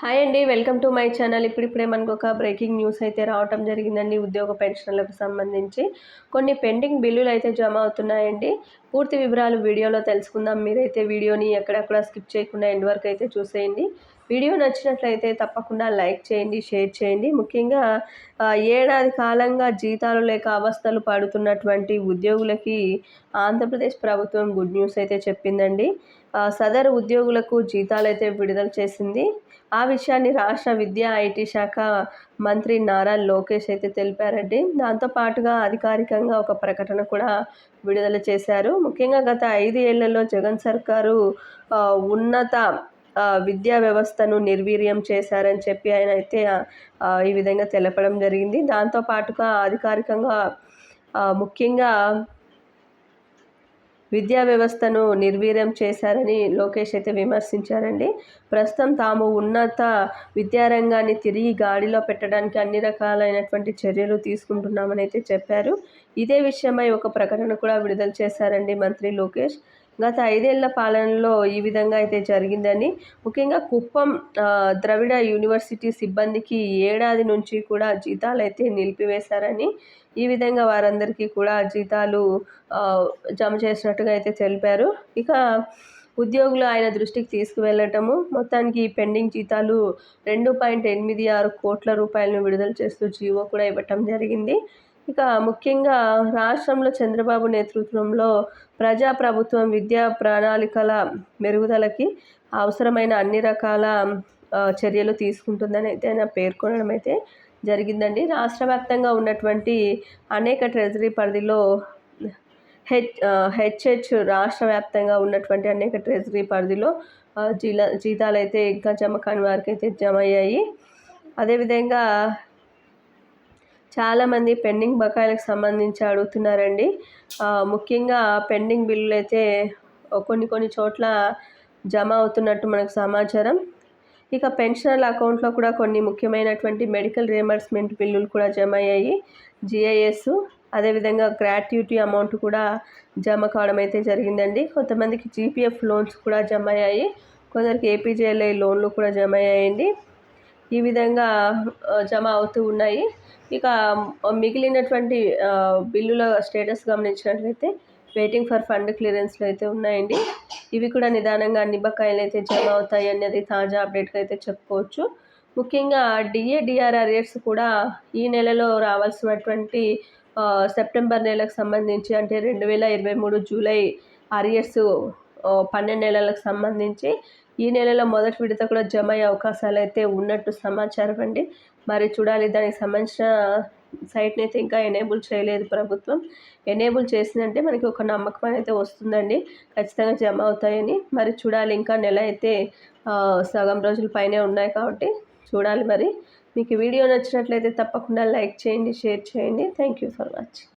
Hi అండి welcome to my channel. ఇప్పుడిప్పుడే మనకు ఒక బ్రేకింగ్ న్యూస్ అయితే రావటం జరిగిందండి ఉద్యోగ పెన్షన్లకు సంబంధించి. కొన్ని పెండింగ్ బిల్లులు అయితే జమ అవుతున్నాయండి. పూర్తి వివరాలు వీడియోలో తెలుసుకుందాం. మీరైతే వీడియోని ఎక్కడెక్కడ స్కిప్ చేయకుండా ఎండ్ వరకు అయితే చూసేయండి. వీడియో నచ్చినట్లయితే తప్పకుండా లైక్ చేయండి షేర్ చేయండి. ముఖ్యంగా ఏడాది కాలంగా జీతాలు లేక అవస్థలు పడుతున్నటువంటి ఉద్యోగులకి ఆంధ్రప్రదేశ్ ప్రభుత్వం గుడ్ న్యూస్ అయితే చెప్పిందండి. సదరు ఉద్యోగులకు జీతాలు అయితే విడుదల చేసింది. ఆ విషయాన్ని రాష్ట్ర విద్యా ఐటీ శాఖ మంత్రి నారా లోకేష్ అయితే తెలిపారండి. దాంతోపాటుగా అధికారికంగా ఒక ప్రకటన కూడా విడుదల చేశారు. ముఖ్యంగా గత ఐదు ఏళ్ళలో జగన్ సర్కారు ఉన్నత విద్యా వ్యవస్థను నిర్వీర్యం చేశారని చెప్పి ఆయన అయితే ఈ విధంగా తెలపడం జరిగింది. దాంతోపాటుగా అధికారికంగా ముఖ్యంగా విద్యా వ్యవస్థను నిర్వీర్యం చేశారని లోకేష్ అయితే విమర్శించారండి. ప్రస్తుతం తాము ఉన్నత విద్యారంగాన్ని తిరిగి గాడిలో పెట్టడానికి అన్ని రకాలైనటువంటి చర్యలు తీసుకుంటున్నామని అయితే చెప్పారు. ఇదే విషయమై ఒక ప్రకటన కూడా విడుదల చేశారండి మంత్రి లోకేష్. గత ఐదేళ్ళ పాలనలో ఈ విధంగా అయితే జరిగిందని ముఖ్యంగా కుప్పం ద్రవిడ యూనివర్సిటీ సిబ్బందికి ఏడాది నుంచి కూడా జీతాలు అయితే నిలిపివేశారని ఈ విధంగా వారందరికీ కూడా జీతాలు జమ చేసినట్టుగా అయితే తెలిపారు. ఇక ఉద్యోగులు ఆయన దృష్టికి తీసుకువెళ్ళటము మొత్తానికి పెండింగ్ జీతాలు రెండు పాయింట్ ఎనిమిది ఆరు కోట్ల రూపాయలను విడుదల చేస్తూ జీవో కూడా ఇవ్వటం జరిగింది. ఇక ముఖ్యంగా రాష్ట్రంలో చంద్రబాబు నేతృత్వంలో ప్రజాప్రభుత్వం విద్యా ప్రణాళికల మెరుగుదలకి అవసరమైన అన్ని రకాల చర్యలు తీసుకుంటుందని అయితే ఆయన పేర్కొనడం అయితే జరిగిందండి. రాష్ట్ర వ్యాప్తంగా ఉన్నటువంటి అనేక ట్రెజరీ పరిధిలో హెచ్ హెచ్హెచ్ రాష్ట్ర వ్యాప్తంగా ఉన్నటువంటి అనేక ట్రెజరీ పరిధిలో జీల జీతాలు అయితే ఇంకా జమ కాని వారికి అయితే జమ అయ్యాయి అదేవిధంగా చాలామంది పెండింగ్ బకాయిలకు సంబంధించి అడుగుతున్నారండి. ముఖ్యంగా పెండింగ్ బిల్లులు అయితే కొన్ని కొన్ని చోట్ల జమ అవుతున్నట్టు మనకు సమాచారం. ఇక పెన్షనర్ల అకౌంట్లో కూడా కొన్ని ముఖ్యమైనటువంటి మెడికల్ రియంబర్స్మెంట్ బిల్లులు కూడా జమ అయ్యాయి. జిఐఎస్ అదేవిధంగా గ్రాట్యుటీ అమౌంట్ కూడా జమ కావడం అయితే జరిగిందండి. కొంతమందికి జీపీఎఫ్ లోన్స్ కూడా జమ అయ్యాయి. కొందరికి ఏపీజేఎల్ఐ లోన్లు కూడా జమ అయ్యాయండి. ఈ విధంగా జమ అవుతూ ఉన్నాయి. ఇక మిగిలినటువంటి బిల్లుల స్టేటస్ గమనించినట్లయితే వెయిటింగ్ ఫర్ ఫండ్ క్లియరెన్స్లో అయితే ఉన్నాయండి. ఇవి కూడా నిదానంగా అన్ని బకాయిలు అయితే జమ అవుతాయి అనేది తాజా అప్డేట్గా అయితే చెప్పుకోవచ్చు. ముఖ్యంగా డిఏ డిఆర్ అరియర్స్ కూడా ఈ నెలలో రావాల్సినటువంటి సెప్టెంబర్ నెలకు సంబంధించి అంటే రెండు వేల ఇరవై మూడు జూలై అరియర్స్ పన్నెండు నెలలకు సంబంధించి ఈ నెలలో మొదటి విడత కూడా జమ అయ్యే అవకాశాలు అయితే ఉన్నట్టు సమాచారం అండి. మరి చూడాలి దానికి సంబంధించిన సైట్ని అయితే ఇంకా ఎనేబుల్ చేయలేదు ప్రభుత్వం. ఎనేబుల్ చేసిందంటే మనకి ఒక నమ్మకం అయితే వస్తుందండి. ఖచ్చితంగా జమ అవుతాయని. మరి చూడాలి ఇంకా నెల అయితే సగం రోజుల పైనే ఉన్నాయి కాబట్టి చూడాలి మరి. మీకు వీడియో నచ్చినట్లయితే తప్పకుండా లైక్ చేయండి షేర్ చేయండి. Thank you for watching